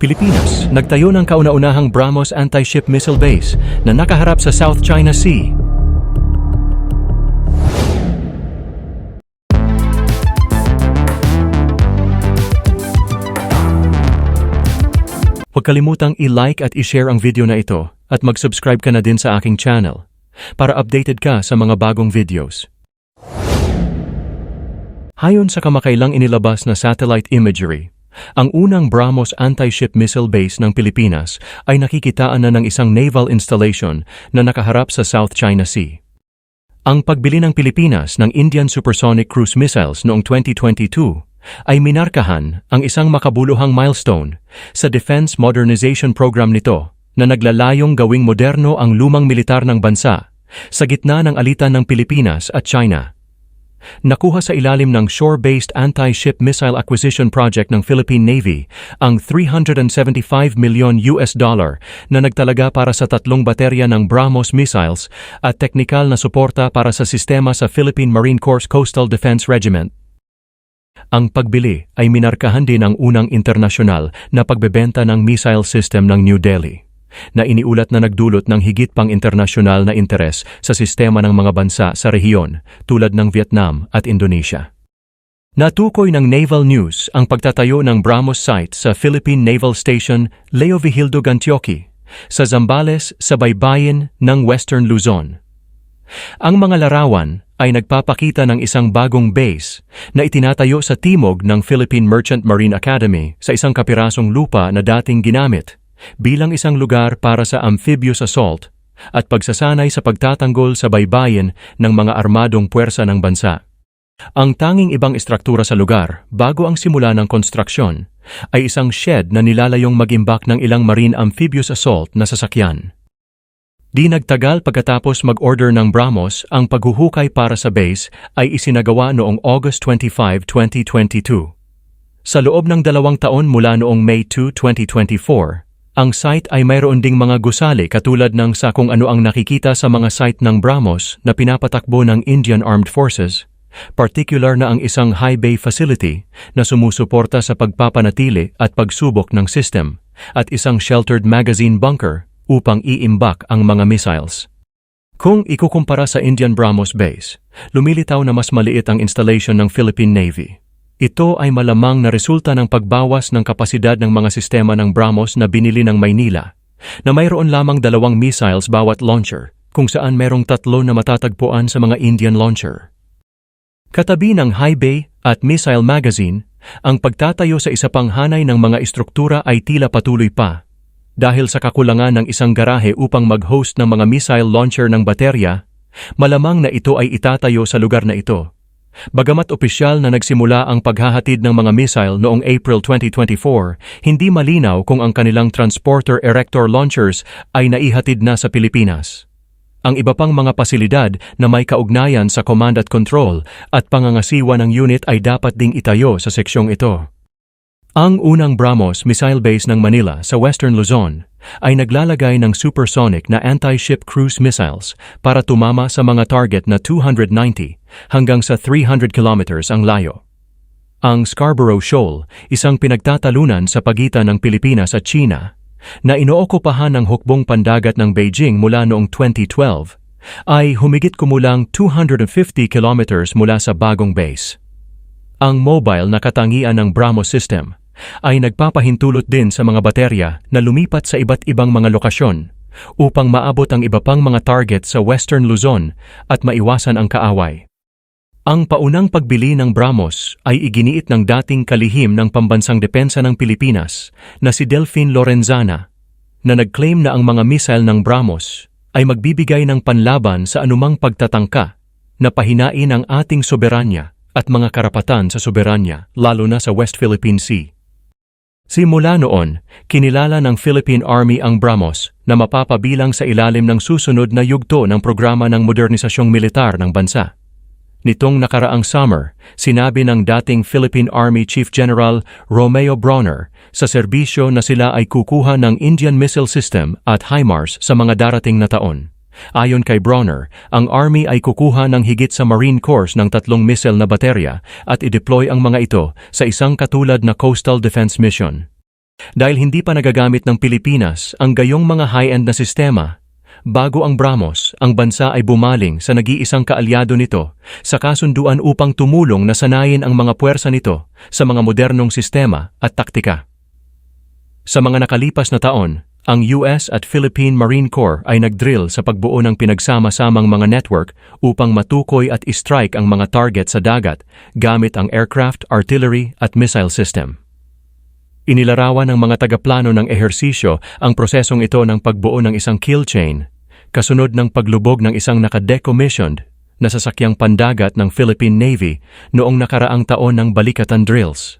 Pilipinas, nagtayo ng kauna-unahang BrahMos anti-ship missile base na nakaharap sa South China Sea. Huwag kalimutang i-like at i-share ang video na ito at mag-subscribe ka na din sa aking channel para updated ka sa mga bagong videos. Hayon sa kamakailang inilabas na satellite imagery, ang unang BrahMos anti-ship missile base ng Pilipinas ay nakikitaan na ng isang naval installation na nakaharap sa South China Sea. Ang pagbili ng Pilipinas ng Indian Supersonic Cruise Missiles noong 2022 ay minarkahan ang isang makabuluhang milestone sa Defense Modernization Program nito na naglalayong gawing moderno ang lumang militar ng bansa sa gitna ng alitan ng Pilipinas at China. Nakuha sa ilalim ng shore-based anti-ship missile acquisition project ng Philippine Navy ang 375 million US dollar na nagtalaga para sa tatlong baterya ng BrahMos missiles at teknikal na suporta para sa sistema sa Philippine Marine Corps Coastal Defense Regiment. Ang pagbili ay minarkahan din ang unang internasyonal na pagbebenta ng missile system ng New Delhi na iniulat na nagdulot ng higit pang internasyonal na interes sa sistema ng mga bansa sa rehiyon tulad ng Vietnam at Indonesia. Natukoy ng Naval News ang pagtatayo ng BrahMos site sa Philippine Naval Station Leo Vigildo Gantioki sa Zambales sa baybayin ng Western Luzon. Ang mga larawan ay nagpapakita ng isang bagong base na itinatayo sa timog ng Philippine Merchant Marine Academy sa isang kapirasong lupa na dating ginamit bilang isang lugar para sa amphibious assault at pagsasanay sa pagtatanggol sa baybayin ng mga armadong puwersa ng bansa. Ang tanging ibang istruktura sa lugar bago ang simula ng konstruksyon ay isang shed na nilalayong mag-imbak ng ilang marine amphibious assault na sasakyan. Di nagtagal pagkatapos mag-order ng BrahMos, ang paghuhukay para sa base ay isinagawa noong August 25, 2022. Sa loob ng dalawang taon mula noong May 2, 2024, ang site ay mayroon ding mga gusali katulad ng sa kung ano ang nakikita sa mga site ng BrahMos na pinapatakbo ng Indian Armed Forces, particular na ang isang high bay facility na sumusuporta sa pagpapanatili at pagsubok ng system, at isang sheltered magazine bunker upang iimbak ang mga missiles. Kung ikukumpara sa Indian BrahMos base, lumilitaw na mas maliit ang installation ng Philippine Navy. Ito ay malamang na resulta ng pagbawas ng kapasidad ng mga sistema ng BrahMos na binili ng Maynila, na mayroon lamang dalawang missiles bawat launcher, kung saan mayroong tatlo na matatagpuan sa mga Indian launcher. Katabi ng high bay at missile magazine, ang pagtatayo sa isa pang hanay ng mga istruktura ay tila patuloy pa. Dahil sa kakulangan ng isang garahe upang mag-host ng mga missile launcher ng baterya, malamang na ito ay itatayo sa lugar na ito. Bagamat opisyal na nagsimula ang paghahatid ng mga missile noong April 2024, hindi malinaw kung ang kanilang transporter erector launchers ay naihatid na sa Pilipinas. Ang iba pang mga pasilidad na may kaugnayan sa command at control at pangangasiwa ng unit ay dapat ding itayo sa seksyong ito. Ang unang BrahMos missile base ng Manila sa Western Luzon ay naglalagay ng supersonic na anti-ship cruise missiles para tumama sa mga target na 290 hanggang sa 300 kilometers ang layo. Ang Scarborough Shoal, isang pinagtatalunan sa pagitan ng Pilipinas at China, na inookupahan ng hukbong pandagat ng Beijing mula noong 2012, ay humigit kumulang 250 kilometers mula sa bagong base. Ang mobile na katangian ng BrahMos system ay nagpapahintulot din sa mga baterya na lumipat sa iba't ibang mga lokasyon upang maabot ang iba pang mga target sa Western Luzon at maiwasan ang kaaway. Ang paunang pagbili ng BrahMos ay iginiit ng dating kalihim ng pambansang depensa ng Pilipinas na si Delphine Lorenzana na nag-claim na ang mga missile ng BrahMos ay magbibigay ng panlaban sa anumang pagtatangka na pahinain ang ating soberanya at mga karapatan sa soberanya lalo na sa West Philippine Sea. Simula noon, kinilala ng Philippine Army ang BrahMos na mapapabilang sa ilalim ng susunod na yugto ng programa ng modernisasyong militar ng bansa. Nitong nakaraang summer, sinabi ng dating Philippine Army Chief General Romeo Bronner sa serbisyo na sila ay kukuha ng Indian Missile System at HIMARS sa mga darating na taon. Ayon kay Bronner, ang Army ay kukuha ng higit sa Marine Corps ng tatlong missile na baterya at i-deploy ang mga ito sa isang katulad na coastal defense mission. Dahil hindi pa nagagamit ng Pilipinas ang gayong mga high-end na sistema, bago ang Brahmos, ang bansa ay bumaling sa nag-iisang kaalyado nito sa kasunduan upang tumulong na sanayin ang mga puwersa nito sa mga modernong sistema at taktika. Sa mga nakalipas na taon, ang US at Philippine Marine Corps ay nagdrill sa pagbuo ng pinagsama-samang mga network upang matukoy at strike ang mga target sa dagat gamit ang aircraft, artillery at missile system. Inilarawan ng mga tagaplano ng ehersisyo ang prosesong ito ng pagbuo ng isang kill chain, kasunod ng paglubog ng isang nakadecommissioned na sasakyang pandagat ng Philippine Navy noong nakaraang taon ng balikatan drills.